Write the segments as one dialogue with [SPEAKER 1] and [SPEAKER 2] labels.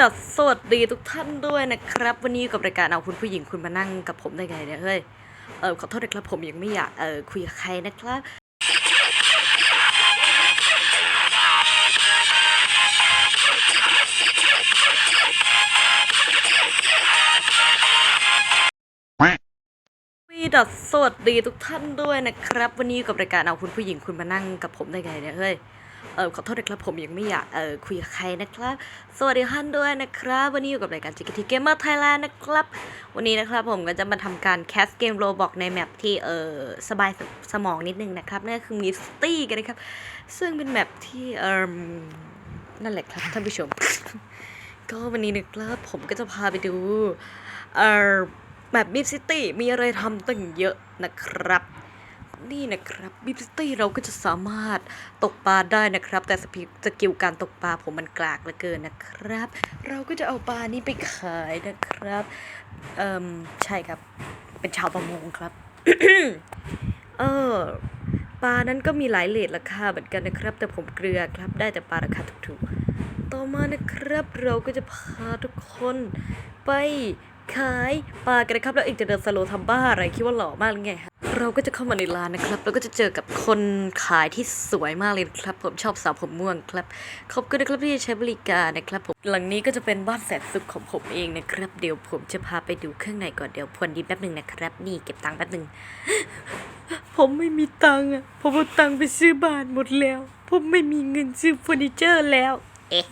[SPEAKER 1] ดัสสวัสดีทุกท่านด้วยนะครับ วันนี้อยู่กับรายการเอาคุณผู้หญิงคุณมานั่งกับผมได้ไงเนี่ยเฮ้ยเออขอโทษนะครับผมยังไม่อยากเออคุยกับใครนะครับวีดัสสวัสดีทุกท่านด้วยนะครับ วันนี้อยู่กับรายการเอาคุณผู้หญิงคุณมานั่งกับผมได้ไงเนี่ยเฮ้ย เออขอโทษนะครับผมยังไม่อยากเออคุยกับใครนะครับ สวัสดีท่านด้วยนะครับ วันนี้อยู่กับรายการ GKT Gamer Thailand นด์นะครับ วันนี้นะครับผมก็จะมาทำการแคสเกมโรบอกในแมปที่เออสบายสมองนิดนึงนะครับนั่นคือมิสตี้กันนะครับ ซึ่งเป็นแมปที่เออนั่นแหละครับท่านผู้ชม ก็วันนี้นะครับผมก็จะพาไปดูเออแบบมิสตี้มีอะไรทำตั้งเยอะนะครับ นี่นะครับบิบซิตี้เราก็จะสามารถตกปลาได้นะครับ แต่สกิลสกิลการตกปลาผมมันกลากเหลือเกินนะครับ เราก็จะเอาปลานี้ไปขายนะครับเอ่มใช่ครับ เป็นชาวประมงครับ เออปลานั้นก็มีหลายเลทราคาเหมือนกันนะครับ แต่ผมเกลือครับ ได้แต่ปลาราคาถูกๆ ต่อมานะครับเราก็จะพาทุกคนไปขายปลากันนะครับ แล้วเองจะเดินสโลว์ทำบ้าอะไรคิดว่าหล่อมากหรือไงฮะ เราก็จะเข้ามาในร้านนะครับ แล้วก็จะเจอกับคนขายที่สวยมากเลยนะครับ ผมชอบสาวผมม่วงครับ ขอบคุณนะครับที่ใช้บริการนะครับผมหลังนี้ก็จะเป็นบ้านแสนสุขของผมเองนะครับ เดี๋ยวผมจะพาไปดูเครื่องในก่อนเดี๋ยวพวนดินแป๊บหนึ่งนะครับ นี่เก็บตังค์แป๊บหนึ่งผมไม่มีตังค์อะผมเอาตังค์ไปซื้อบ้านหมดแล้ว ผมไม่มีเงินซื้อเฟอร์นิเจอร์แล้ว
[SPEAKER 2] เอ๊ะ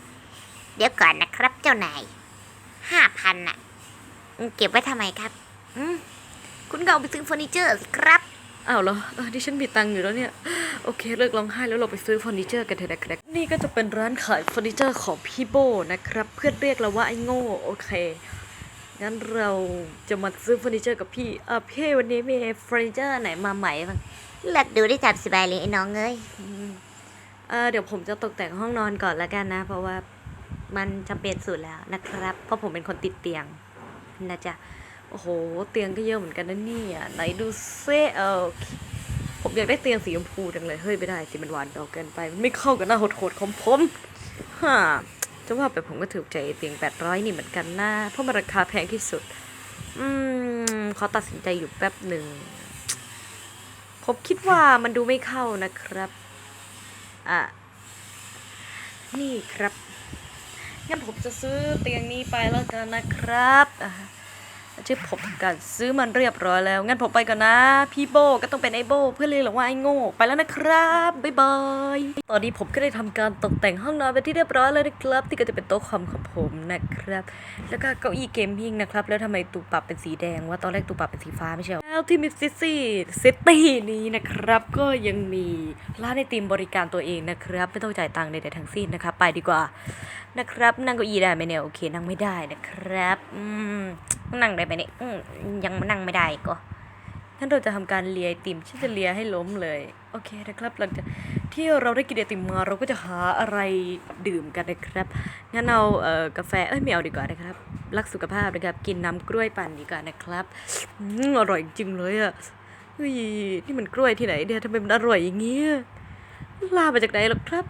[SPEAKER 2] เดี๋ยวก่อนนะครับเจ้านายห้าพันน่ะเก็บไว้ทำไมครับ อืม คุณก็เอาไปซื้อเฟอร์นิเจอร์สิครับ
[SPEAKER 1] อ้าวเหรอเออดิฉันมีตังค์อยู่แล้วเนี่ย โอเค เลิกร้องไห้แล้วเราไปซื้อเฟอร์นิเจอร์กันเถอะนะครับ นี่ก็จะเป็นร้านขายเฟอร์นิเจอร์ของพี่โบนะครับ เพื่อนเรียกเราว่าไอ้โง่โอเค งั้นเราจะมาซื้อเฟอร์นิเจอร์กับพี่อะพี่วันนี้มีเฟอร์นิเจอร์ไหนมาใหม่บ้าง
[SPEAKER 2] เลือกดูได้ตามสบายเลยไอ้น้องเอ้ย
[SPEAKER 1] เออเดี๋ยวผมจะตกแต่งห้องนอนก่อนละกันนะ เพราะว่ามันจำเป็นสุดแล้วนะครับ เพราะผมเป็นคนติดเตียงนะจ๊ะ โอ้โห เตียงก็เยอะเหมือนกันนะเนี่ยไหนดูเซเออผมอยากได้เตียงสีชมพูจังเลย เฮ้ยไม่ได้สิมันหวานดอกเกินไป มันไม่เข้ากับหน้าโหดๆของผมฮ่าจะว่าไปผมก็ถูกใจเตียง800นี่เหมือนกันนะ เพราะมันราคาแพงที่สุด อืมขอตัดสินใจอยู่แป๊บหนึ่ง ผมคิดว่ามันดูไม่เข้านะครับ อะ นี่ครับ งั้นผมจะซื้อเตียงนี้ไปแล้วกันนะครับอะ ที่ผมทำการซื้อมันเรียบร้อยแล้ว งั้นผมไปก่อนนะ พี่โบก็ต้องเป็นไอโบเพื่อเรียกเราว่าไอโง่ไปแล้วนะครับ บ๊ายบาย ตอนนี้ผมก็ได้ทำการตกแต่งห้องนอนไปที่เรียบร้อยแล้วนะครับ ที่ก็จะเป็นโต๊ะคอมของผมนะครับ แล้วก็เก้าอี้เกมมิ่งนะครับ แล้วทำไมตูปรับเป็นสีแดงว่าตอนแรกตูปรับเป็นสีฟ้าไม่ใช่แล้วที่มิสซิซี่ซิตี้นี้นะครับ ก็ยังมีร้านไอติมบริการตัวเองนะครับ ไม่ต้องจ่ายตังค์ใดๆทั้งสิ้นนะครับ ไปดีกว่า นะครับ นั่งเก้าอี้ได้ไหมเนี่ยโอเคนั่งไม่ได้นะครับอืมนั่งได้ไหมเนี่ยอืมยังนั่งไม่ได้ก็งั้นเราจะทำการเลียติมฉันจะเลียให้ล้มเลย โอเคนะครับหลังจากที่เราได้กินไอติมมาเราก็จะหาอะไรดื่มกันนะครับงั้นเอาเอ่อกาแฟเอ้ยไม่เอาดีกว่านะครับ รักสุขภาพนะครับ กินน้ำกล้วยปั่นดีกว่านะครับอร่อยจริงเลยอะเฮ้ยนี่มันกล้วยที่ไหนเนี่ยทำไมมันอร่อยอย่างเงี้ยลามาจากไหนหรอครับ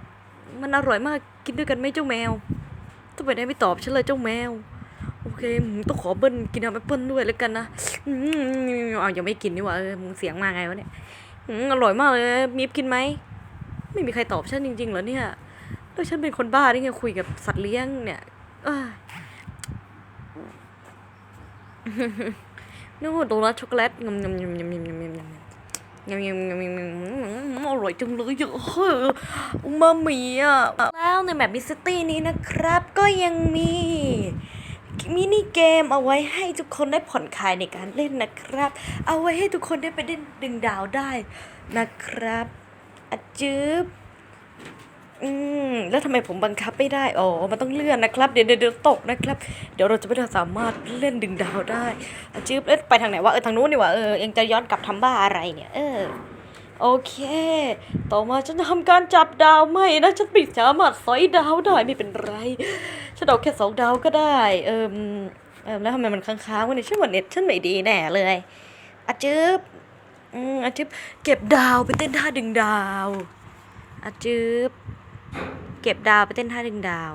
[SPEAKER 1] มันอร่อยมาก กินด้วยกันไหมเจ้าแมวทำไมได้ไม่ตอบฉันเลยเจ้าแมว โอเคต้องขอเบิ้ลกินน้ำแอปเปิ้ลด้วยแล้วกันนะอืมเอายังไม่กินนี่หว่าเออมึงเสียงมาไงวะเนี่ยอืมอร่อยมากเลยมีฟกินไหมไม่มีใครตอบฉันจริงๆเหรอเนี่ยแล้วฉันเป็นคนบ้าได้ไงคุยกับสัตว์เลี้ยงเนี่ยเอ้ยนู่นโดนัทช็อกโกแลตงำงำงำงำงำงำ งำงำงำงำงำงอร่อยจังเลยอะเฮ้อมามีอะแล้วในแบบมิสตี้นี้นะครับ ก็ยังมีมินิเกมเอาไว้ให้ทุกคนได้ผ่อนคลายในการเล่นนะครับ เอาไว้ให้ทุกคนได้ไปเล่นดึงดาวได้นะครับอจืบ อืม แล้วทำไมผมบังคับไม่ได้ อ๋อ มันต้องเลื่อนนะครับ เดี๋ยวเดี๋ยวตกนะครับ เดี๋ยวเราจะไม่สามารถเล่นดึงดาวได้อะจืบเล่นไปทางไหนวะ เออ ทางนู้นนี่วะเออเองจะย้อนกลับทำบ้าอะไรเนี่ย เออ โอเค ต่อมาฉันจะทำการจับดาวไม่นะ ฉันไม่สามารถสอยดาวได้ไม่เป็นไร ฉันเอาแค่สองดาวก็ได้ เอิมเอิมแล้วทำไมมันค้างๆวะเนี่ยฉันว่าเน็ตฉันไม่ดีแน่เลยอะจืบอืมอะจืบเก็บดาวไปเต้นท่าดึงดาวอะจืบ เก็บดาวไปเต้นท่าดึงดาว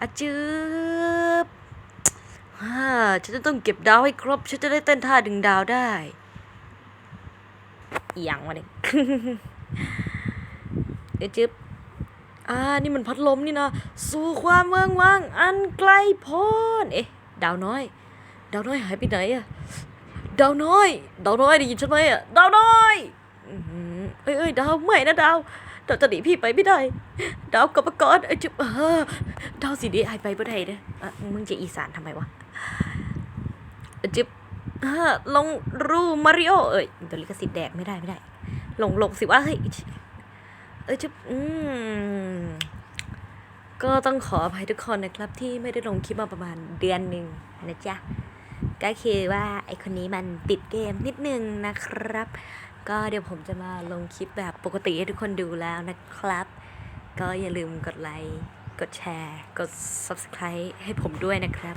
[SPEAKER 1] อาจืบฮ่าฉันจะต้องเก็บดาวให้ครบ ฉันจะได้เต้นท่าดึงดาวได้อย่างวะเนี่ยเดี๋ยวจึบอ่า นี่มันพัดลมนี่นะ สู่ความเมืองว่าง อันไกลโพ้น เอ๊ะ ดาวน้อย ดาวน้อยหายไปไหนอะ ดาวน้อย ดาวน้อยได้ยินฉันไหมอะ ดาวน้อย เอ้ยเอ้ยดาวไม่นะดาวดาวจะหนีพี่ไปไม่ได้ ดาวกับมาก่อนเอ้ยจุ๊บเออดาวสีดีหายไปบ่ได้เด้อเอะมึงจะอีสานทำไมวะเอ้ยจุ๊บเออลงรูมาริโอเอ้ยตัวลิขสิทธิ์แดกไม่ได้ไม่ได้ ลงลงสิว่าเฮ้ยเอ้ยจุ๊บอืมก็ต้องขออภัยทุกคนนะครับที่ไม่ได้ลงคลิปมาประมาณเดือนหนึ่งนะจ๊ะก็คือว่าไอคนนี้มันติดเกมนิดนึงนะครับ ก็เดี๋ยวผมจะมาลงคลิปแบบปกติให้ทุกคนดูแล้วนะครับ ก็อย่าลืมกดไลค์ กดแชร์ กด subscribe ให้ผมด้วยนะครับ